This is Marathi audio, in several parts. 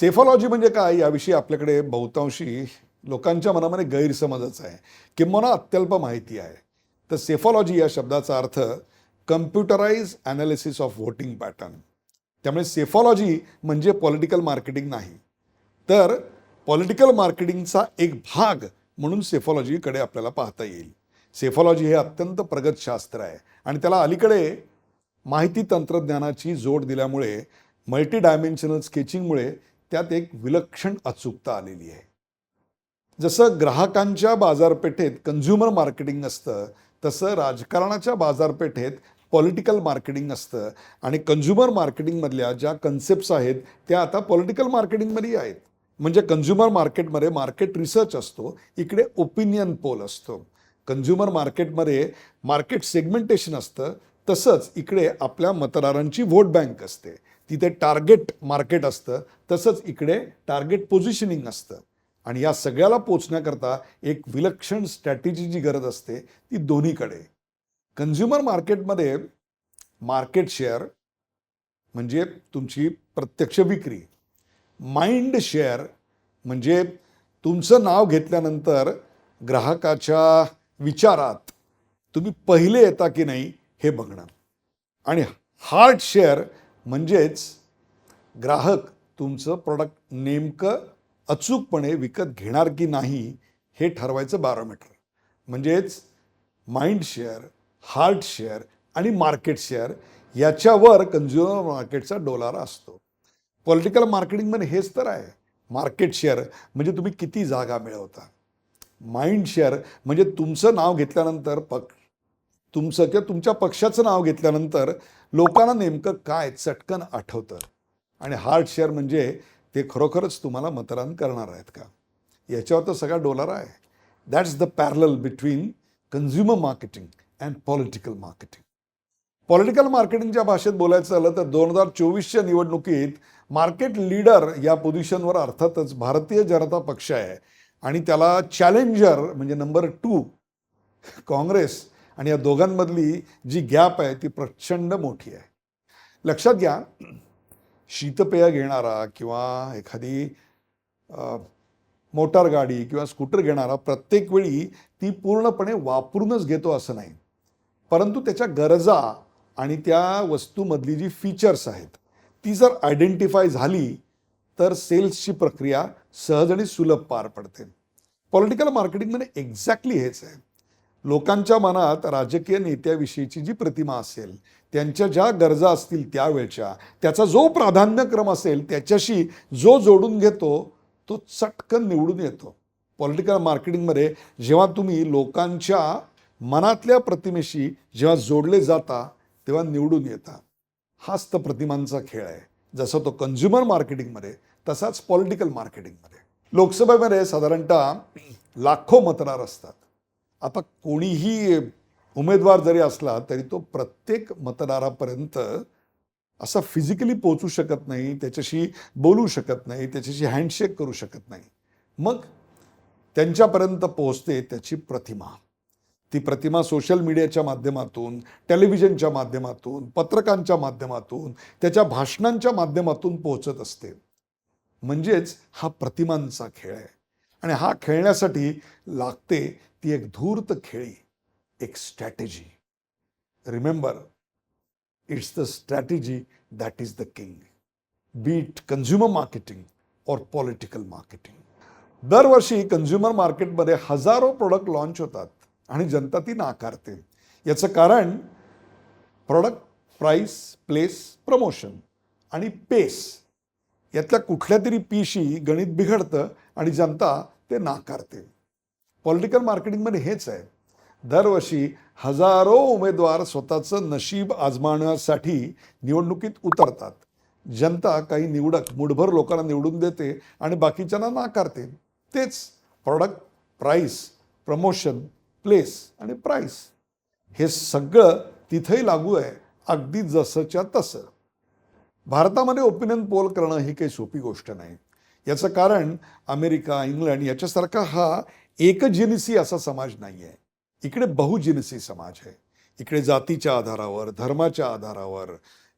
सेफॉलॉजी म्हणजे काय? याविषयी आपल्याकडे बहुतांशी लोकांच्या मनामध्ये गैरसमजच आहे. किंवा अत्यल्प माहिती आहे. तर सेफॉलॉजी या शब्दाचा अर्थ computerise analysis of voting pattern त्यामुळे सेफॉलॉजी म्हणजे पॉलिटिकल मार्केटिंग नाही. तर पॉलिटिकल मार्केटिंगचा एक भाग म्हणून सेफॉलॉजीकडे आपल्याला पाहता येईल. सेफॉलॉजी हे अत्यंत प्रगत शास्त्र आहे. आणि त्याला अलीकडे माहिती तंत्रज्ञानाची जोड दिल्यामुळे मल्टी डायमेन्शनल स्केचिंगमुळे त्यात एक विलक्षण अचूकता आलेली आहे. जसं ग्राहकांच्या बाजारपेठेत कन्झ्युमर मार्केटिंग असतं तसं राजकारणाच्या बाजारपेठेत पॉलिटिकल मार्केटिंग असतं आणि कन्झ्युमर मार्केटिंगमधल्या ज्या कन्सेप्ट्स आहेत त्या आता पॉलिटिकल मार्केटिंगमध्ये आहेत. म्हणजे कन्झ्युमर मार्केटमध्ये मार्केट रिसर्च असतो इकडे ओपिनियन पोल असतो. कन्झ्युमर मार्केटमध्ये मार्केट सेगमेंटेशन असतं तसंच इकडे आपल्या मतदारांची व्होट बँक असते. तिथे टार्गेट मार्केट असतं तसंच इकडे टार्गेट पोझिशनिंग असतं. आणि या सगळ्याला पोचण्याकरता एक विलक्षण स्ट्रॅटेजीची गरज असते ती दोन्हीकडे. कन्झ्युमर मार्केटमध्ये मार्केट शेअर म्हणजे तुमची प्रत्यक्ष विक्री. माइंड शेअर म्हणजे तुमचं नाव घेतल्यानंतर ग्राहकाच्या विचारात तुम्ही पहिले येता की नाही हे बघणं. आणि हार्ट शेअर म्हणजेच ग्राहक तुमचं प्रॉडक्ट नेमकं अचूकपणे विकत घेणार की नाही हे ठरवायचं बॅरोमीटर म्हणजेच माइंड शेअर हार्ट शेअर आणि मार्केट शेअर याच्यावर कन्झ्युमर मार्केटचा डोलारा असतो. पॉलिटिकल मार्केटिंगमध्ये हेच तर आहे. मार्केट शेअर म्हणजे तुम्ही किती जागा मिळवता. माइंड शेअर म्हणजे तुमचं नाव घेतल्यानंतर पक तुमचं किंवा तुमच्या पक्षाचं नाव घेतल्यानंतर लोकांना नेमकं काय चटकन आठवतं? आणि हार्ड शेअर म्हणजे ते खरोखरच तुम्हाला मतदान करणार आहेत का? याच्यावर तर सगळा डोलारा आहे. That's the parallel between consumer marketing and political marketing political मार्केटिंगच्या भाषेत बोलायचं झालं तर दोन हजार चोवीसच्या निवडणुकीत मार्केट लीडर या पोझिशनवर अर्थातच भारतीय जनता पक्ष आहे. आणि त्याला चॅलेंजर म्हणजे नंबर टू काँग्रेस आणि या दोघांमधली जी गॅप आहे ती प्रचंड मोठी आहे. लक्षात घ्या शीतपेय घेणारा किंवा एखादी मोटार गाडी किंवा स्कूटर घेणारा प्रत्येक वेळी ती पूर्णपणे वापरूनच घेतो असं नाही. परंतु त्याच्या गरजा आणि त्या वस्तूमधली जी फीचर्स आहेत ती जर आयडेंटिफाय झाली तर सेल्सची प्रक्रिया सहज आणि सुलभ पार पडते. पॉलिटिकल मार्केटिंगमध्ये एक्झॅक्टली हेच आहे. लोकांच्या मनात राजकीय नेत्याविषयीची जी प्रतिमा असेल त्यांच्या ज्या गरजा असतील त्यावेळच्या त्याचा जो प्राधान्यक्रम असेल त्याच्याशी जो जोडून घेतो तो चटकन निवडून येतो. पॉलिटिकल मार्केटिंगमध्ये जेव्हा तुम्ही लोकांच्या मनातल्या प्रतिमेशी जेव्हा जोडले जाता तेव्हा निवडून येता. हाच तर प्रतिमांचा खेळ आहे. जसा तो कन्झ्युमर मार्केटिंगमध्ये तसाच पॉलिटिकल मार्केटिंगमध्ये लोकसभेमध्ये साधारणतः लाखो मतदार असतात. आता कोणीही उमेदवार जरी असला तरी तो प्रत्येक मतदारापर्यंत असा फिजिकली पोचू शकत नाही त्याच्याशी बोलू शकत नाही त्याच्याशी हँडशेक करू शकत नाही. मग त्यांच्यापर्यंत पोहोचते त्याची प्रतिमा. ती प्रतिमा सोशल मीडियाच्या माध्यमातून टेलिव्हिजनच्या माध्यमातून पत्रकांच्या माध्यमातून त्याच्या भाषणांच्या माध्यमातून पोहोचत असते. म्हणजेच हा प्रतिमांचा खेळ आहे. आणि हा खेळण्यासाठी लागते ती एक धूर्त खेळी एक strategy remember it's the strategy that is the king beat consumer marketing और पॉलिटिकल मार्केटिंग दरवर्षी कन्झ्युमर मार्केटमध्ये हजारो प्रोडक्ट लॉन्च होतात आणि जनता ती नाकारते. याचं कारण प्रोडक्ट प्राईस प्लेस प्रमोशन आणि पेस यातल्या कुठल्या तरी पीशी गणित बिघडतं आणि जनता ते नाकारते. पॉलिटिकल मार्केटिंगमध्ये हेच आहे. दरवर्षी हजारो उमेदवार स्वतःचं नशीब आजमावण्यासाठी निवडणुकीत उतरतात. जनता काही निवडक मुठभर लोकांना निवडून देते आणि बाकीच्यांना नाकारते. तेच प्रॉडक्ट प्राईस प्रमोशन प्लेस आणि प्राईस हे सगळं तिथंही लागू आहे अगदी जसंच्या तसं. भारतामध्ये ओपिनियन पोल करणं ही काही सोपी गोष्ट नाही. याचं कारण अमेरिका इंग्लंड याच्यासारखा हा एकजिनसी असा समाज नाही आहे इकडे बहुजिनसी समाज आहे. इकडे जातीच्या आधारावर धर्माच्या आधारावर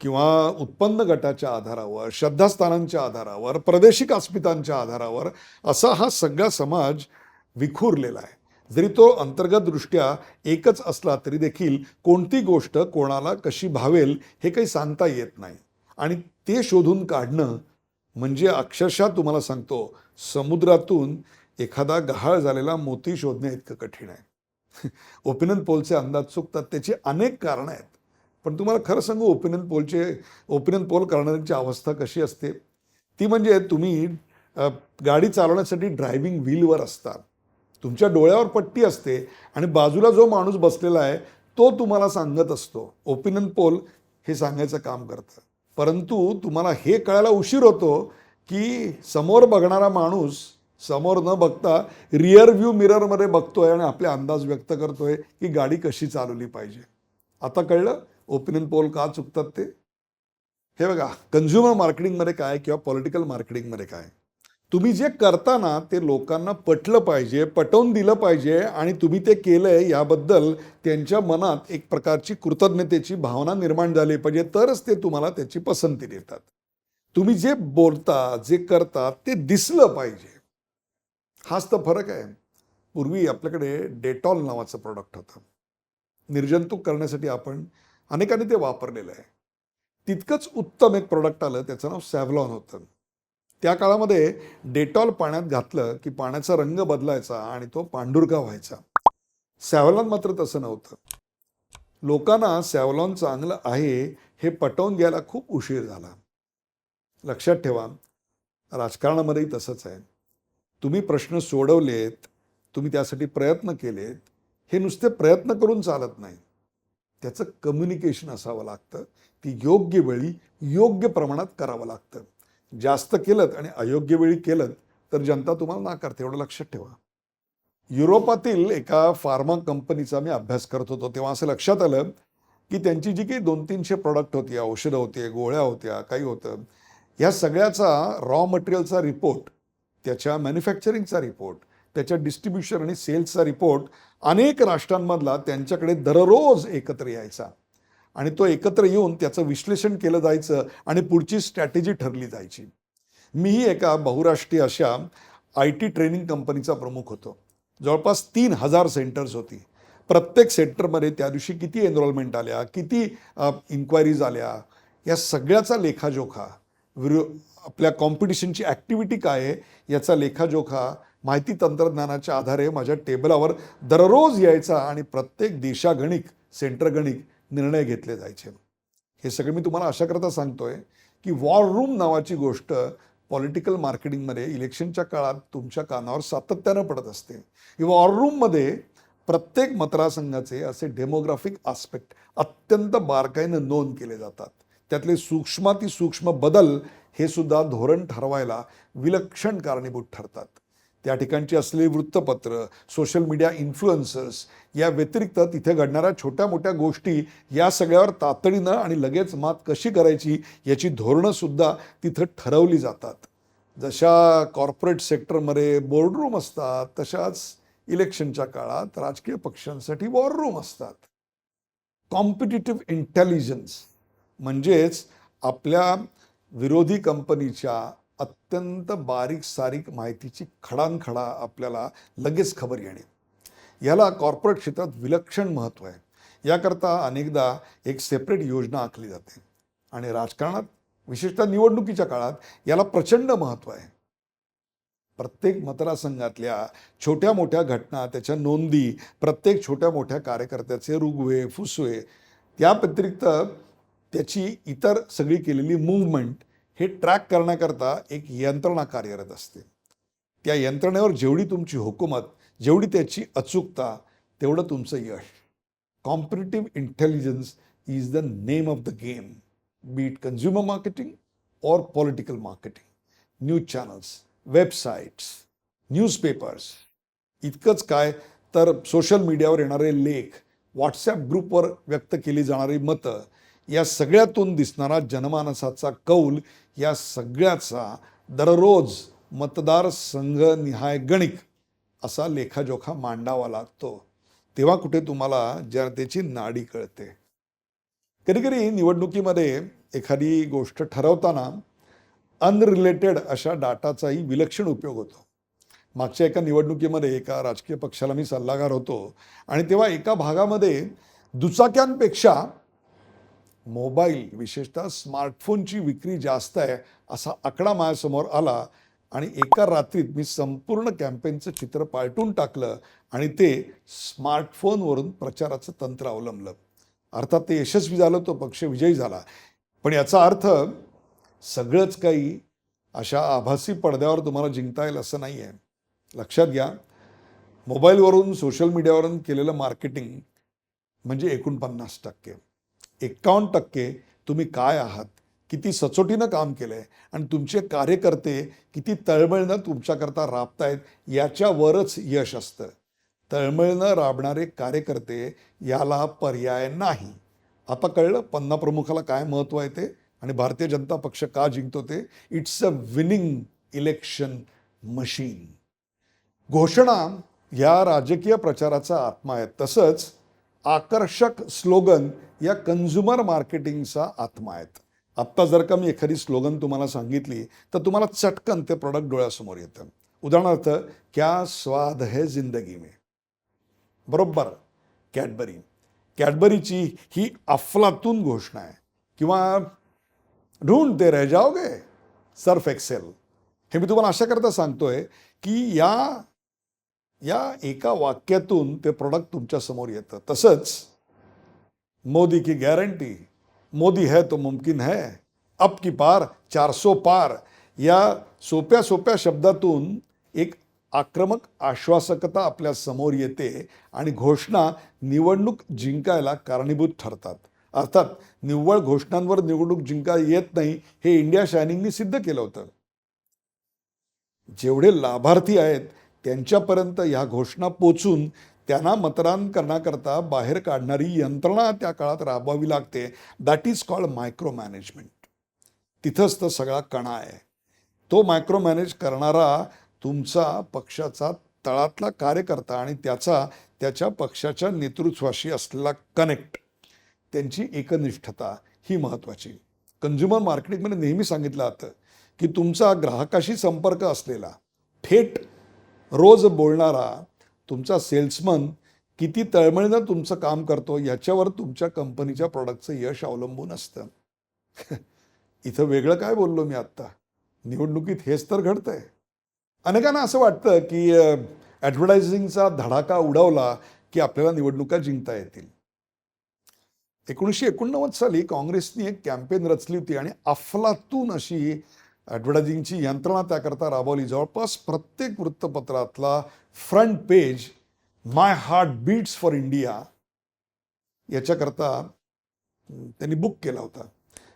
किंवा उत्पन्न गटाच्या आधारावर श्रद्धास्थानांच्या आधारावर प्रादेशिक अस्मितांच्या आधारावर असा हा सगळा समाज विखुरलेला आहे. जरी तो अंतर्गतदृष्ट्या एकच असला तरी देखील कोणती गोष्ट कोणाला कशी भावेल हे काही सांगता येत नाही. आणि ते शोधून काढणं म्हणजे अक्षरशः तुम्हाला सांगतो समुद्रातून एखादा गहाळ झालेला मोती शोधणे इतकं कठीण आहे. ओपिनियन पोलचे अंदाज चुकतात त्याची अनेक कारणं आहेत. पण तुम्हाला खरं सांगू ओपिनियन पोलचे ओपिनियन पोल करणाऱ्यांची अवस्था कशी असते? ती म्हणजे तुम्ही गाडी चालवण्यासाठी ड्रायव्हिंग व्हीलवर असता. तुमच्या डोळ्यावर पट्टी असते आणि बाजूला जो माणूस बसलेला आहे तो तुम्हाला सांगत असतो. ओपिनियन पोल हे सांगायचं काम करतं. परंतु तुम्हाला हे कळायला उशीर होतो की समोर बघणारा माणूस समोर न बघता रिअर व्ह्यू मिररमध्ये बघतोय आणि आपले अंदाज व्यक्त करतोय की गाडी कशी चालवली पाहिजे. आता कळलं? ओपिनियन पोल का चुकतात ते? हे बघा कन्झ्युमर मार्केटिंगमध्ये काय किंवा पॉलिटिकल मार्केटिंगमध्ये काय? तुम्ही जे करताना ते लोकांना पटलं पाहिजे पटवून दिलं पाहिजे आणि तुम्ही ते केलंय याबद्दल त्यांच्या मनात एक प्रकारची कृतज्ञतेची भावना निर्माण झाली पाहिजे तरच ते तुम्हाला त्याची पसंती देतात. तुम्ही जे बोलता जे करता ते दिसलं पाहिजे. हाच तर फरक आहे. पूर्वी आपल्याकडे डेटॉल नावाचं प्रोडक्ट होतं. निर्जंतुक करण्यासाठी आपण अनेकांनी ते वापरलेलं आहे. तितकंच उत्तम एक प्रोडक्ट आलं त्याचं नाव सॅव्हलॉन होतं. त्या काळामध्ये डेटॉल पाण्यात घातलं की पाण्याचा रंग बदलायचा आणि तो पांढुरका व्हायचा. सॅव्हलॉन मात्र तसं नव्हतं. लोकांना सॅव्हलॉन चांगलं आहे हे पटवून घ्यायला खूप उशीर झाला. लक्षात ठेवा राजकारणामध्येही तसंच आहे. तुम्ही प्रश्न सोडवलेत तुम्ही त्यासाठी प्रयत्न केलेत हे नुसते प्रयत्न करून चालत नाही. त्याचं कम्युनिकेशन असावं लागतं. ती योग्य वेळी योग्य प्रमाणात करावं लागतं. जास्त केलं आणि अयोग्य वेळी केलं तर जनता तुम्हाला नाकारते. एवढं लक्षात ठेवा. युरोपातील एका फार्मा कंपनीचा मी अभ्यास करत होतो तेव्हा असं लक्षात आलं की त्यांची जी काही दोन तीनशे प्रॉडक्ट होती औषधं होते गोळ्या होत्या काही होतं ह्या सगळ्याचा रॉ मटेरियलचा रिपोर्ट त्याच्या मॅन्युफॅक्चरिंगचा रिपोर्ट त्याच्या डिस्ट्रीब्युशन आणि सेल्सचा रिपोर्ट अनेक राष्ट्रांमधला त्यांच्याकडे दररोज एकत्र यायचा. आणि तो एकत्र येऊन त्याचं विश्लेषण केलं जायचं आणि पुढची स्ट्रॅटेजी ठरली जायची. मीही एका बहुराष्ट्रीय अशा आय टी ट्रेनिंग कंपनीचा प्रमुख होतो. जवळपास तीन हजार सेंटर्स होती. प्रत्येक सेंटरमध्ये त्या दिवशी किती एनरोलमेंट आल्या किती इन्क्वायरीज आल्या या सगळ्याचा लेखाजोखा विरो आपल्या कॉम्पिटिशनची ॲक्टिव्हिटी काय आहे याचा लेखाजोखा माहिती तंत्रज्ञानाच्या आधारे माझ्या टेबलावर दररोज यायचा आणि प्रत्येक देशागणिक सेंटरगणिक निर्णय घेतले जायचे. हे सगळं मी तुम्हाला अशा करता सांगतोय की वॉर रूम नावाची गोष्ट पॉलिटिकल मार्केटिंगमध्ये इलेक्शनच्या काळात तुमच्या कानावर सातत्यानं पडत असते. ही वॉर रूममध्ये प्रत्येक मतदारसंघाचे असे डेमोग्राफिक आस्पेक्ट अत्यंत बारकाईनं नोंद केले जातात. त्यातले सूक्ष्माती सूक्ष्म बदल हे सुद्धा धोरण ठरवायला विलक्षण कारणीभूत ठरतात. त्या ठिकाणची असलेली वृत्तपत्र सोशल मीडिया इन्फ्लुएन्सर्स या व्यतिरिक्त तिथे घडणाऱ्या छोट्या मोठ्या गोष्टी या सगळ्यावर तातडीनं आणि लगेच मात कशी करायची याची धोरणं सुद्धा तिथं ठरवली जातात. जशा कॉर्पोरेट सेक्टरमध्ये बोर्डरूम असतात तशाच इलेक्शनच्या काळात राजकीय पक्षांसाठी वॉर रूम असतात. कॉम्पिटिटिव्ह इंटेलिजन्स म्हणजेच आपल्या विरोधी कंपनीच्या अत्यंत बारीक सारीक माहितीची खडानखडा आपल्याला लगेच खबर येणे. याला कॉर्पोरेट क्षेत्रात विलक्षण महत्त्व आहे. याकरता अनेकदा एक सेपरेट योजना आखली जाते. आणि राजकारणात विशेषतः निवडणुकीच्या काळात याला प्रचंड महत्त्व आहे. प्रत्येक मतदारसंघातल्या छोट्या मोठ्या घटना त्याच्या नोंदी प्रत्येक छोट्या मोठ्या कार्यकर्त्याचे रुगवे फुसवे त्या व्यतिरिक्त त्याची इतर सगळी केलेली मूवमेंट हे ट्रॅक करण्याकरता एक यंत्रणा कार्यरत असते. त्या यंत्रणेवर जेवढी तुमची हुकूमत जेवढी त्याची अचूकता तेवढं तुमचं यश. Competitive intelligence is the name of the game beat consumer marketing और political marketing news channels websites newspapers इतकंच काय तर सोशल मीडियावर येणारे लेख व्हॉट्सॲप ग्रुपवर व्यक्त केली जाणारी मतं या सगळ्यातून दिसणारा जनमानसाचा कौल या सगळ्याचा दररोज मतदारसंघ निहाय गणिक असा लेखाजोखा मांडावा लागतो. तेव्हा कुठे तुम्हाला जनतेची नाडी कळते. कधी कधी निवडणुकीमध्ये एखादी गोष्ट ठरवताना अनरिलेटेड अशा डाटाचाही विलक्षण उपयोग होतो. मागच्या एका निवडणुकीमध्ये एका राजकीय पक्षाला मी सल्लागार होतो आणि तेव्हा एका भागामध्ये दुचाक्यांपेक्षा मोबाईल विशेषतः स्मार्टफोनची विक्री जास्त आहे असा आकडा माझ्यासमोर आला आणि एका रात्रीत मी संपूर्ण कॅम्पेनचं चित्र पालटून टाकलं आणि ते स्मार्टफोनवरून प्रचाराचं तंत्र अवलंबलं. अर्थात ते यशस्वी झालं तो पक्ष विजयी झाला. पण याचा अर्थ सगळंच काही अशा आभासी पडद्यावर तुम्हाला जिंकता येईल असं नाही आहे लक्षात घ्या मोबाईलवरून सोशल मीडियावरून केलेलं मार्केटिंग म्हणजे एकोणपन्नास टक्के. एक्कावन्न टक्के तुम्ही काय आहात? किती सचोटीनं काम केलं आहे आणि तुमचे कार्यकर्ते किती तळमळनं तुमच्याकरता राबतायत याच्यावरच यश असतं. तळमळनं राबणारे कार्यकर्ते याला पर्याय नाही. आता कळलं? पन्ना प्रमुखाला काय महत्त्व आहे ते? आणि भारतीय जनता पक्ष का जिंकतो ते? It's a winning election machine घोषणा या राजकीय प्रचाराचा आत्मा आहे. तसंच आकर्षक स्लोगन या कन्झ्युमर मार्केटिंगचा आत्मा आहेत. आत्ता जर का मी एखादी स्लोगन तुम्हाला सांगितली तर तुम्हाला चटकन ते प्रॉडक्ट डोळ्यासमोर येतं. उदाहरणार्थ क्या स्वाद है जिंदगी में? बरोबर. कॅडबरी कॅडबरीची ही अफलातून घोषणा आहे. किंवा ढूंढते रह जाओगे. सर्फ एक्सेल हे मी तुम्हाला अशा करता सांगतोय की या या एका वाक्यातून ते प्रोडक्ट तुमच्यासमोर येतं. तसंच मोदी की गॅरंटी मोदी है तो मुमकिन है अप की पार चारसो पार या सोप्या सोप्या शब्दातून एक आक्रमक आश्वासकता आपल्यासमोर येते आणि घोषणा निवडणूक जिंकायला कारणीभूत ठरतात. अर्थात निव्वळ घोषणांवर निवडणूक जिंका येत नाही हे इंडिया शायनिंगनी सिद्ध केलं होतं. जेवढे लाभार्थी आहेत त्यांच्यापर्यंत ह्या घोषणा पोचून त्यांना मतदान करण्याकरता बाहेर काढणारी यंत्रणा त्या काळात राबवावी लागते. That is called micro management तिथंच तर सगळा कणा आहे. तो मायक्रो मॅनेज करणारा तुमचा पक्षाचा तळातला कार्यकर्ता आणि त्याचा त्याच्या पक्षाच्या नेतृत्वाशी असलेला कनेक्ट त्यांची एकनिष्ठता ही महत्त्वाची. कन्झ्युमर मार्केटिंगमध्ये नेहमी सांगितलं जातं की तुमचा ग्राहकाशी संपर्क असलेला थेट रोज बोलणारा तुमचा सेल्समन किती तळमळीनं तुमचं काम करतो याच्यावर तुमच्या कंपनीच्या प्रॉडक्टचं यश अवलंबून असतं. इथं वेगळं काय बोललो मी आत्ता? निवडणुकीत हेच तर घडतंय. अनेकांना असं वाटतं की ॲडव्हर्टायझिंगचा धडाका उडवला की आपल्याला निवडणुका जिंकता येतील. एकोणीसशे एकोणनव्वद साली काँग्रेसनी एक कॅम्पेन रचली होती आणि अफलातून अशी ॲडव्हर्टायझिंगची यंत्रणा त्याकरता राबवली. जवळपास प्रत्येक वृत्तपत्रातला front page my heart beats for India याच्याकरता त्यांनी बुक केला होता.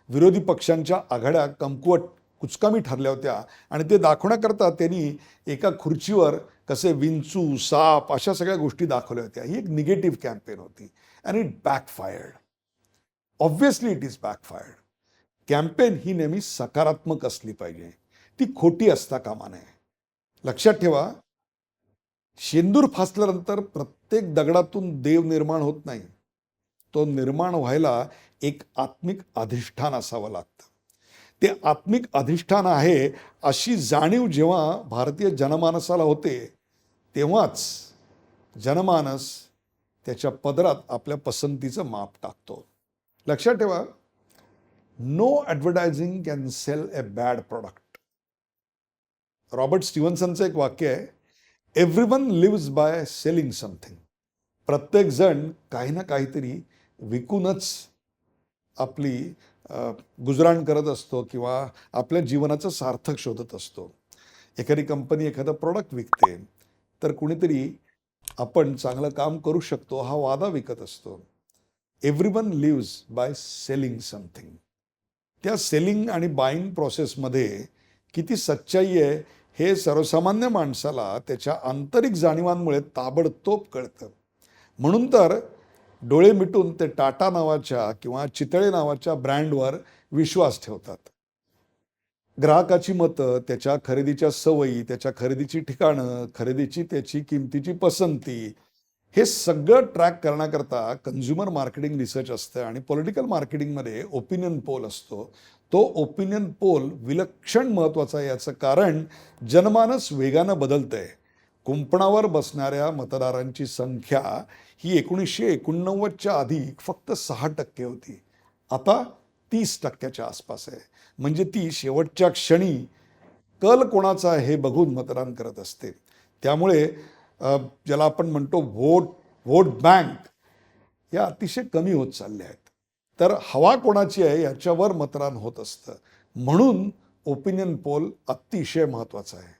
विरोधी पक्षांच्या आघाड्या कमकुवट कुचकामी ठरल्या होत्या आणि ते दाखवण्याकरता त्यांनी एका खुर्चीवर कसे विंचू साप अशा सगळ्या गोष्टी दाखवल्या होत्या. ही एक निगेटिव्ह कॅम्पेन होती. And it backfired obviously it is backfired campaign ही नेहमी सकारात्मक असली पाहिजे. ती खोटी असता कामा नये. लक्षात ठेवा शेंदूर फासल्यानंतर प्रत्येक दगडातून देव निर्माण होत नाही. तो निर्माण व्हायला एक आत्मिक अधिष्ठान असावं लागतं. ते आत्मिक अधिष्ठान आहे अशी जाणीव जेव्हा भारतीय जनमानसाला होते तेव्हाच जनमानस त्याच्या पदरात आपल्या पसंतीचं माप टाकतो. लक्षात ठेवा no advertising can sell a bad product Robert स्टिव्हन्सनचं एक वाक्य आहे everyone lives by selling something प्रत्येकजण काही ना काहीतरी विकूनच आपली गुजराण करत असतो किंवा आपल्या जीवनाचं सार्थक शोधत असतो. एखादी कंपनी एखादं प्रोडक्ट विकते तर कुणीतरी आपण चांगलं काम करू शकतो हा वादा विकत असतो. Everyone lives by selling something त्या सेलिंग आणि बाईंग प्रोसेसमध्ये किती सच्चाई आहे हे सर्वसामान्य माणसाला त्याच्या आंतरिक जाणीवांमुळे ताबडतोब कळतं. म्हणून तर डोळे मिटून ते टाटा नावाच्या किंवा चितळे नावाच्या ब्रँडवर विश्वास ठेवतात. ग्राहकाची मतं त्याच्या खरेदीच्या सवयी त्याच्या खरेदीची ठिकाणं खरेदीची त्याची किमतीची पसंती हे सगळं ट्रॅक करण्याकरता कन्झ्युमर मार्केटिंग रिसर्च असतं आणि पॉलिटिकल मार्केटिंगमध्ये ओपिनियन पोल असतो. तो ओपिनियन पोल विलक्षण महत्त्वाचा आहे. याचं कारण जनमानस वेगानं बदलतंय. कुंपणावर बसणाऱ्या मतदारांची संख्या ही एकोणीसशे एकोणनव्वदच्या आधी फक्त सहा टक्के होती. आता तीस टक्क्याच्या आसपास आहे. म्हणजे ती शेवटच्या क्षणी कल कोणाचा हे बघून मतदान करत असते. त्यामुळे ज्याला आपण म्हणतो व्होट व्होट बँक या अतिशय कमी होत चालल्या आहेत. तर हवा कोणाची आहे याच्यावर मतदान होत असतं. म्हणून ओपिनियन पोल अतिशय महत्त्वाचा आहे.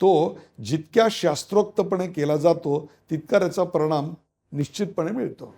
तो जितक्या शास्त्रोक्तपणे केला जातो तितका त्याचा परिणाम निश्चितपणे मिळतो.